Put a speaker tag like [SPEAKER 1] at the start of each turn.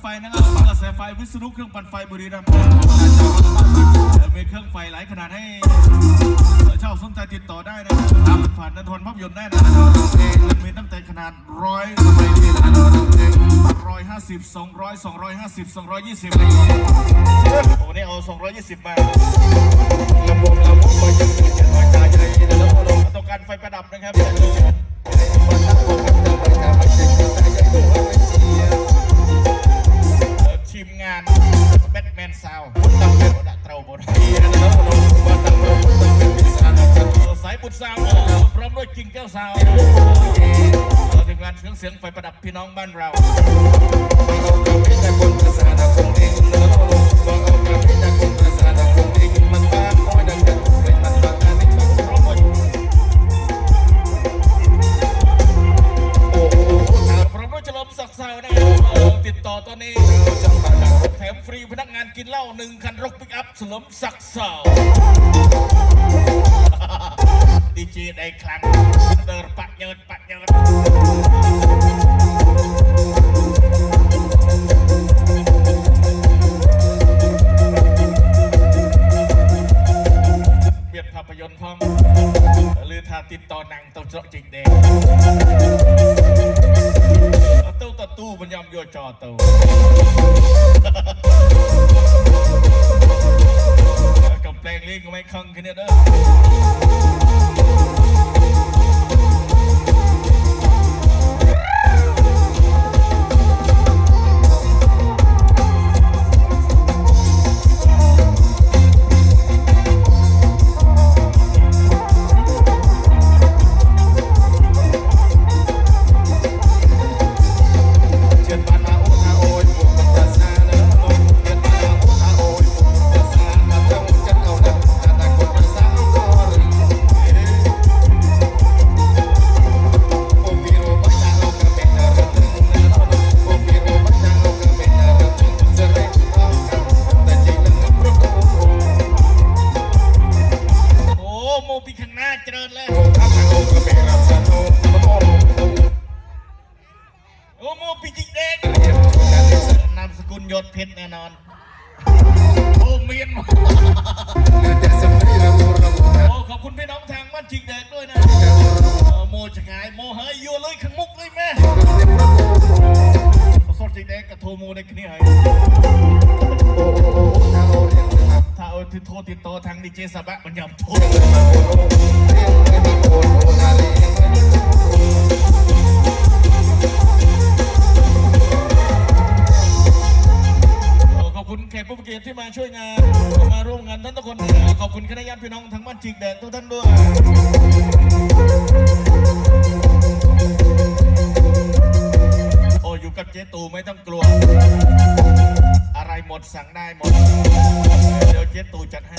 [SPEAKER 1] ไฟนะครับกระแสไฟวิษณุเครื่องปั่นไฟบุรีรัมย์มีเครื่องไฟหลายขนาดให้เช่าสนใจติดต่อได้นะครับผ่านนันทนภาพยนตร์ได้นะครับมีตั้งแต่ขนาดร้อยร้อยห้าสิบสองร้อยสองร้อยห้าสิบสองร้อยยี่สิบโอ้นี่เอาสองร้อยยี่สิบมา
[SPEAKER 2] ลำวงลำวงมายังมีฉันว่าใจใจนะแล้วก็ลง
[SPEAKER 1] ต้องการไฟประดับนะครับ
[SPEAKER 2] สานกัน
[SPEAKER 1] สายบุตรซาวพร้อมด้วยกิ่งแก้วซาวทีมงานเครื่องเสียงไฟประดับพี่น้องบ้านเรา
[SPEAKER 2] มาเอากาแฟจากคนประสานคงเองแล้วก็ลงมาเอากาแฟจากคนประสานคงเองมับ้าคอยดังกันเป็นมันบ้ากันไม่ต้อง
[SPEAKER 1] พร้อมด้วย
[SPEAKER 2] โอ้โหทาง
[SPEAKER 1] พร้อมด้วยเฉลิมศักดิ์ซาวนะครับติดต่อตอนนี้ แถมฟรีพนักงานกินเหล้าหนึ่งคันรถปิกอัพเฉลิมศักดิ์ซาวดีเจได้ครั้งเดินปัดเยินปัดเยินเบียดภาพยนตร์พ้อมหรือถ้าติดต่อหนังต้องเจาะจิกเด็กตู้ต่อตู้มันยอมโยจอตู้ ขึ้นเนี่ยเด้อ หน้าเลยโอ้โมปีจิกเด็กนามสกุลยศเพชรแน่นอนโอ้เมียนโอ้ขอบคุณพี่น้องทางบ้านจิกเด็กด้วยนะโมจะไงโมเฮยยัวเลยขังมุกเลยแม่สดจิกเด็กกับโทโมในคืนนี้เฮ้ถ้าเอาที่โทรติดต่อทางดีเจสบะมันยอมโทร คุณแขกผู้เกียรติที่มาช่วยงานมาร่วมงานท่านทุกคนนะขอบคุณคณะญาติพี่น้องทั้งบ้านจิกแดดทุกท่านด้วยโอ้อยู่กับเจ๊ตูไม่ต้องกลัว อะไรหมดสั่งได้หมด เดี๋ยวเจ๊ตูจัดให้